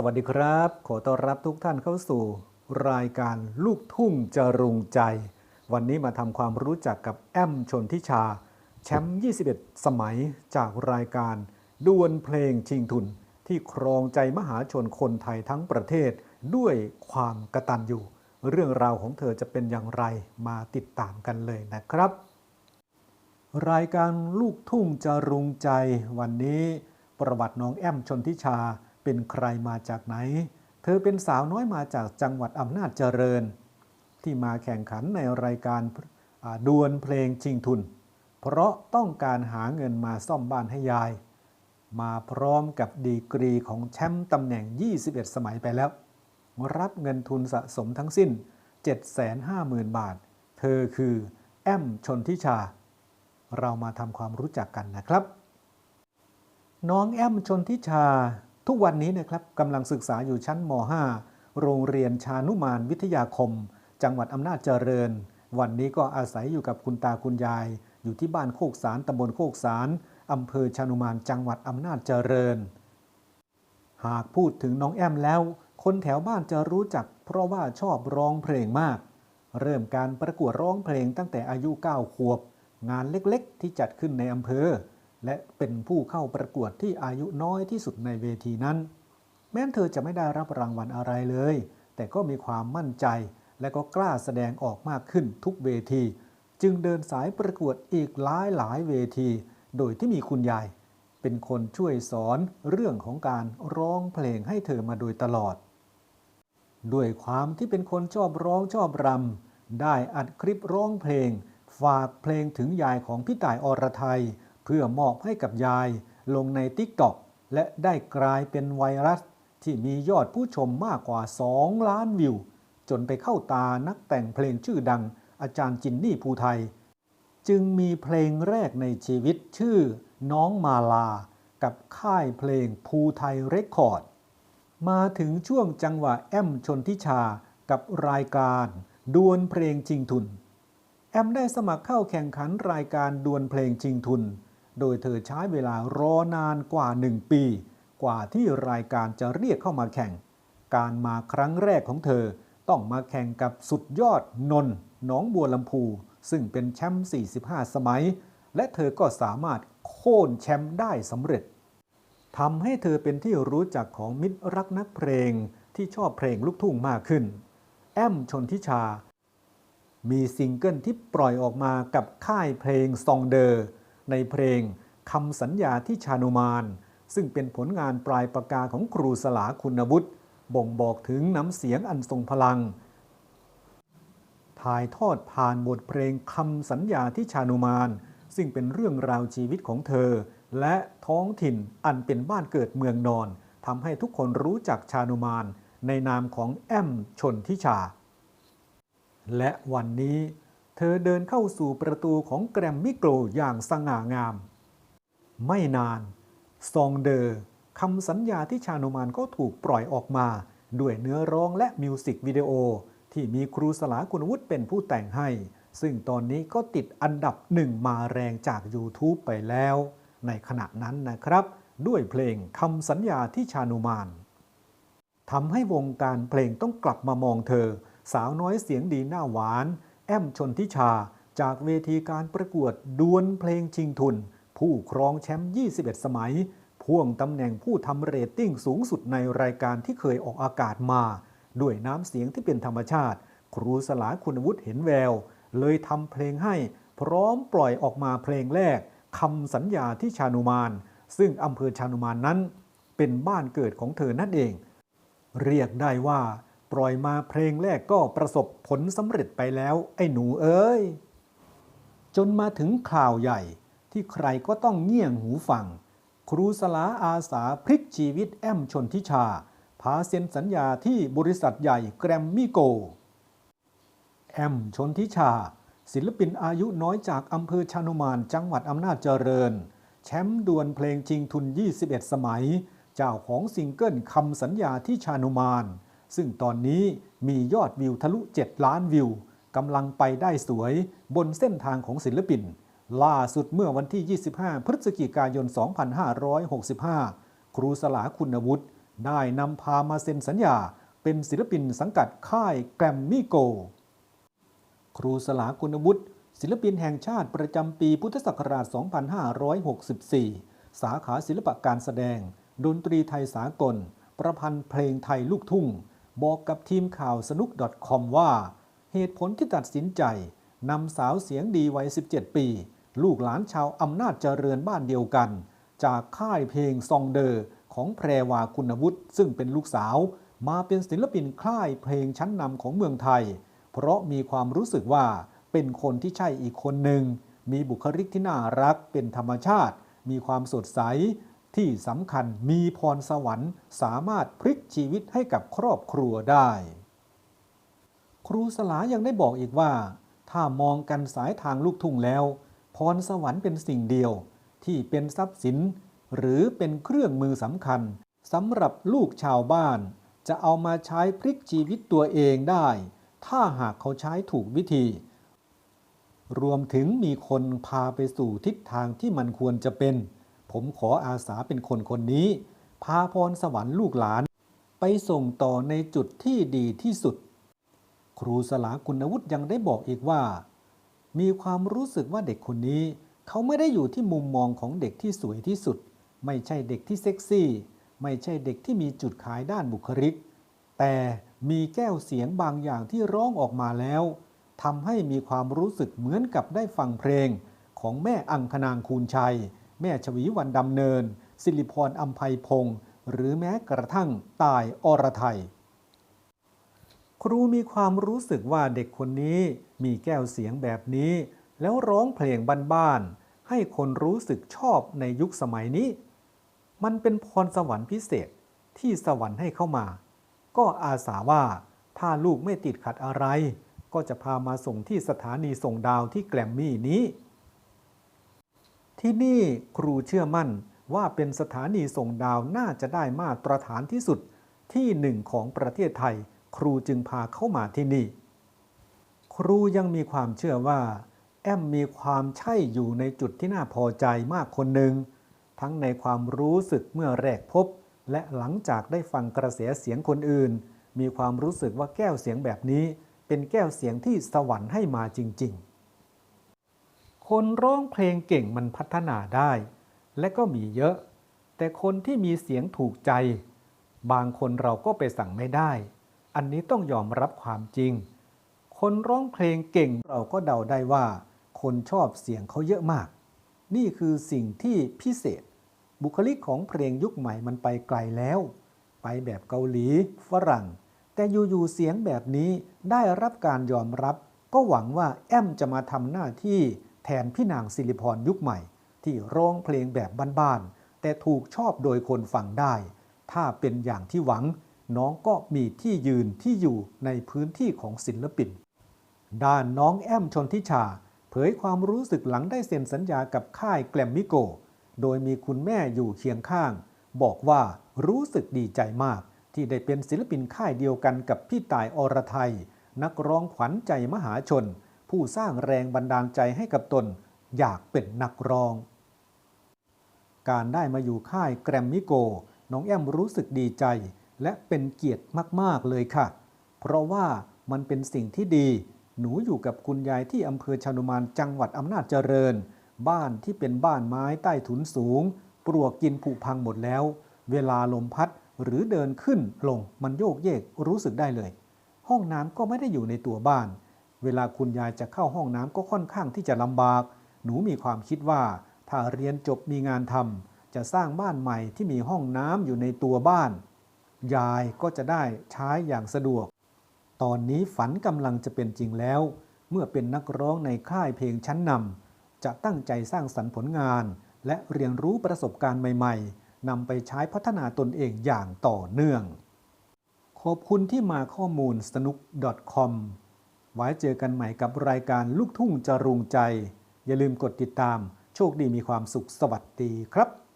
สวัสดีครับ ขอต้อนรับทุกท่านเข้าสู่ รายการลูกทุ่งจรุงใจ วันนี้มาทำความรู้จักกับแอมชนทิชา แชมป์ 21 สมัยจากรายการดวลเพลงชิงทุน ที่ครองใจมหาชนคนไทยทั้งประเทศด้วยความกระตัญญูเรื่องราวของเธอจะเป็นอย่างไรมาติดตามกันเลยนะครับ รายการลูกทุ่งจรุงใจ วันนี้ประวัติน้องแอมชนทิชา เป็นใครมาจากไหน เธอเป็นสาวน้อยมาจากจังหวัดอำนาจเจริญ ที่มาแข่งขันในรายการดวลเพลงชิงทุน เพราะต้องการหาเงินมาซ่อมบ้านให้ยาย มาพร้อมกับดีกรีของแชมป์ตำแหน่ง 21 สมัยไปแล้ว รับเงินทุนสะสมทั้งสิ้น 750,000 บาท เธอคือแอมชนทิชา เรามาทำความรู้จักกันนะครับ น้องแอมชนทิชา ทุกวันนี้นะครับกำลังศึกษาอยู่ชั้นม .5 โรงเรียนชานุมานวิทยาคม จังหวัดอำนาจเจริญ วันนี้ก็อาศัยอยู่กับคุณตาคุณยาย อยู่ที่บ้านโคกสารตำบลโคกสารอำเภอชานุมานจังหวัดอำนาจเจริญ หากพูดถึงน้องแอมแล้ว คนแถวบ้านจะรู้จัก เพราะว่าชอบร้องเพลงมาก เริ่มการประกวดร้องเพลงตั้งแต่อายุ 9 ขวบ งานเล็กๆ ที่จัดขึ้นในอำเภอ และเป็นผู้เข้าประกวดที่อายุน้อยที่สุดในเวทีนั้น แม้นเธอจะไม่ได้รับรางวัลอะไรเลย แต่ก็มีความมั่นใจ และก็กล้าแสดงออกมากขึ้นทุกเวที จึงเดินสายประกวดอีกหลายหลายเวที โดยที่มีคุณยาย เป็นคนช่วยสอนเรื่องของการร้องเพลงให้เธอมาโดยตลอด ด้วยความที่เป็นคนชอบร้องชอบรำได้อัดคลิปร้องเพลง ฝากเพลงถึงยายของพี่ต่ายอรไทย พื่อมอบให้กับยายลงในติ๊กต็อกและได้กลายเป็นไวรัส ที่มียอดผู้ชมมากกว่า 2 ล้านวิว จนไปเข้าตานักแต่งเพลงชื่อดัง อาจารย์จินนี่ภูไทย จึงมีเพลงแรกในชีวิตชื่อ น้องมาลา กับค่ายเพลงภูไทยเรคคอร์ด มาถึงช่วงจังหวะแอมชนทิชากับรายการดวลเพลงชิงทุน แอมได้สมัครเข้าแข่งขันรายการดวลเพลงชิงทุน โดยเธอใช้เวลารอนานกว่าหนึ่งปี กว่าที่รายการจะเรียกเข้ามาแข่ง การมาครั้งแรกของเธอต้องมาแข่งกับสุดยอดนนท์หนองบัวลำพู ซึ่งเป็นแชมป์ 45 สมัย และเธอก็สามารถโค่นแชมป์ได้สำเร็จทำให้เธอเป็นที่รู้จักของมิตรรักนักเพลงที่ชอบเพลงลูกทุ่งมากขึ้น แอมชนทิชา มีซิงเกิลที่ปล่อยออกมากับค่ายเพลงซองเดอร์ ในเพลงคำสัญญาที่ชานุมาน ซึ่งเป็นผลงานปลายปากกาของครูสลาคุณวุฒิบ่งบอกถึงน้ำเสียงอันทรงพลัง ถ่ายทอดผ่านบทเพลงคำสัญญาที่ชานุมาน ซึ่งเป็นเรื่องราวชีวิตของเธอ และท้องถิ่นอันเป็นบ้านเกิดเมืองนอนทำให้ทุกคนรู้จักชานุมาน ในนามของแอมชนทิชา และวันนี้ เธอเดินเข้าสู่ประตูของแกรมมิโกลอย่างสง่างาม ไม่นาน ซองเดอร์คำสัญญาที่ชานุมานก็ถูกปล่อยออกมา ด้วยเนื้อร้องและมิวสิกวิดีโอ ที่มีครูสลาคุณวุฒิเป็นผู้แต่งให้ ซึ่งตอนนี้ก็ติดอันดับหนึ่งมาแรงจาก YouTube ไปแล้ว ในขณะนั้นนะครับ ด้วยเพลงคำสัญญาที่ชานุมานทำให้วงการเพลงต้องกลับมามองเธอ สาวน้อยเสียงดีหน้าหวาน แอมชนทิชา จากเวทีการประกวดดวลเพลงชิงทุน ผู้ครองแชมป์ 21 สมัย พ่วงตำแหน่งผู้ทำเรตติ้งสูงสุดในรายการที่เคยออกอากาศมา ด้วยน้ำเสียงที่เป็นธรรมชาติ ครูสลาคุณวุฒิเห็นแวว เลยทำเพลงให้ พร้อมปล่อยออกมาเพลงแรกคำสัญญาที่ชานุมาน ซึ่งอำเภอชานุมานนั้น เป็นบ้านเกิดของเธอนั่นเอง เรียกได้ว่า ปล่อยมาเพลงแรกก็ประสบผลสำเร็จไปแล้ว ไอ้หนูเอ้ย จนมาถึงข่าวใหญ่ที่ใครก็ต้องเงี่ยงหูฟัง ครูสลาอาสาพลิกชีวิตแอมชนทิชา พาเซ็นสัญญาที่บริษัทใหญ่แกรมมี่โก แอมชนทิชา ศิลปินอายุน้อยจากอำเภอชานุมานจังหวัดอำนาจเจริญ แชมป์ดวลเพลงชิงทุน 21 สมัย เจ้าของซิงเกิลคำสัญญาที่ชานุมาน ซึ่งตอนนี้มียอดวิวทะลุ 7 ล้านวิวกำลังไปได้สวยบนเส้นทางของศิลปิน ล่าสุดเมื่อวันที่ 25 พฤศจิกายน 2565 ครูสลาคุณวุฒิได้นำพามาเซ็นสัญญาเป็นศิลปินสังกัดค่ายแกรมมี่โก ครูสลาคุณวุฒิศิลปินแห่งชาติประจำปีพุทธศักราช 2564 สาขาศิลปะการแสดง ดนตรีไทยสากล ประพันธ์เพลงไทยลูกทุ่ง บอกกับทีมข่าวสนุก .com ว่า เหตุผลที่ตัดสินใจนำสาวเสียงดีวัย 17 ปี ลูกหลานชาวอำนาจเจริญบ้านเดียวกัน จากค่ายเพลงซองเดอร์ของแพรวาคุณวุฒิซึ่งเป็นลูกสาว มาเป็นศิลปินค่ายเพลงชั้นนำของเมืองไทย เพราะมีความรู้สึกว่าเป็นคนที่ใช่อีกคนหนึ่ง มีบุคลิกที่น่ารักเป็นธรรมชาติ มีความสดใส ที่สำคัญมีพรสวรรค์สามารถพลิกชีวิตให้กับครอบครัวได้ ครูสลายังได้บอกอีกว่า ถ้ามองกันสายทางลูกทุ่งแล้ว พรสวรรค์เป็นสิ่งเดียว ที่เป็นทรัพย์สิน หรือเป็นเครื่องมือสำคัญสำหรับลูกชาวบ้าน จะเอามาใช้พลิกชีวิตตัวเองได้ ถ้าหากเขาใช้ถูกวิธี รวมถึงมีคนพาไปสู่ทิศทางที่มันควรจะเป็น ผมขออาสาเป็นคนคนนี้ พาพรสวรรค์ลูกหลาน ไปส่งต่อในจุดที่ดีที่สุด ครูสลาคุณวุฒิยังได้บอกอีกว่า มีความรู้สึกว่าเด็กคนนี้ เขาไม่ได้อยู่ที่มุมมองของเด็กที่สวยที่สุด ไม่ใช่เด็กที่เซ็กซี่ ไม่ใช่เด็กที่มีจุดขายด้านบุคลิก แต่มีแก้วเสียงบางอย่างที่ร้องออกมาแล้วทำให้มีความรู้สึกเหมือนกับได้ฟังเพลงของแม่อังคณางคูณชัย แม่ชวีวันดำเนิน สิริพรอัมภัยพงศ์หรือแม้กระทั่งตายอรไทย ครูมีความรู้สึกว่าเด็กคนนี้มีแก้วเสียงแบบนี้ แล้วร้องเพลงบ้านๆให้คนรู้สึกชอบในยุคสมัยนี้ มันเป็นพรสวรรค์พิเศษที่สวรรค์ให้เข้ามา ก็อาสาว่าถ้าลูกไม่ติดขัดอะไร ก็จะพามาส่งที่สถานีส่งดาวที่แกรมมี่นี้ ที่นี่ครูเชื่อมั่นว่าเป็นสถานีส่งดาวน่าจะได้มาตรฐานที่สุดที่หนึ่งของประเทศไทย ครูจึงพาเข้ามาที่นี่ ครูยังมีความเชื่อว่า แอมมีความใช่อยู่ในจุดที่น่าพอใจมากคนหนึ่ง ทั้งในความรู้สึกเมื่อแรกพบ และหลังจากได้ฟังกระแสเสียงคนอื่น มีความรู้สึกว่าแก้วเสียงแบบนี้ เป็นแก้วเสียงที่สวรรค์ให้มาจริง ๆ คนร้องเพลงเก่งมันพัฒนาได้ และก็มีเยอะ แต่คนที่มีเสียงถูกใจ บางคนเราก็ไปสั่งไม่ได้ อันนี้ต้องยอมรับความจริง คนร้องเพลงเก่งเราก็เดาได้ว่า คนชอบเสียงเขาเยอะมาก นี่คือสิ่งที่พิเศษ บุคลิกของเพลงยุคใหม่มันไปไกลแล้ว ไปแบบเกาหลี ฝรั่ง แต่อยู่ๆเสียงแบบนี้ได้รับการยอมรับ ก็หวังว่าแอมจะมาทำหน้าที่ แทนพี่นางสิริพรยุคใหม่ ที่ร้องเพลงแบบบ้านๆแต่ถูกชอบโดยคนฟังได้ ถ้าเป็นอย่างที่หวัง น้องก็มีที่ยืนที่อยู่ในพื้นที่ของศิลปิน ด้านน้องแอมชนทิชา เผยความรู้สึกหลังได้เซ็นสัญญากับค่ายแกรมมิโก โดยมีคุณแม่อยู่เคียงข้าง บอกว่ารู้สึกดีใจมาก ที่ได้เป็นศิลปินค่ายเดียวกันกับพี่ตายอรไทย นักร้องขวัญใจมหาชน ผู้สร้างแรงบันดาลใจให้กับตนอยากเป็นนักร้อง การได้มาอยู่ค่ายแกรมมิโก น้องแอมรู้สึกดีใจ และเป็นเกียรติมาก ๆ เลยค่ะ เพราะว่ามันเป็นสิ่งที่ดี หนูอยู่กับคุณยายที่อำเภอชานุมานจังหวัดอำนาจเจริญ บ้านที่เป็นบ้านไม้ใต้ถุนสูง ปลวกกินผุพังหมดแล้ว เวลาลมพัดหรือเดินขึ้นลงมันโยกเยกรู้สึกได้เลย ห้องน้ำก็ไม่ได้อยู่ในตัวบ้าน เวลาคุณยายจะเข้าห้องน้ำก็ค่อนข้างที่จะลำบาก หนูมีความคิดว่า ถ้าเรียนจบมีงานทำจะสร้างบ้านใหม่ที่มีห้องน้ำอยู่ในตัวบ้าน ยายก็จะได้ใช้อย่างสะดวก ตอนนี้ฝันกำลังจะเป็นจริงแล้ว เมื่อเป็นนักร้องในค่ายเพลงชั้นนำจะตั้งใจสร้างสรรค์ผลงาน และเรียนรู้ประสบการณ์ใหม่ ๆนำไปใช้พัฒนาตนเองอย่างต่อเนื่อง ขอบคุณที่มาข้อมูลสนุก .com ไว้เจอกันใหม่กับรายการลูกทุ่งจรุงใจ อย่าลืมกดติดตาม โชคดีมีความสุขสวัสดีครับ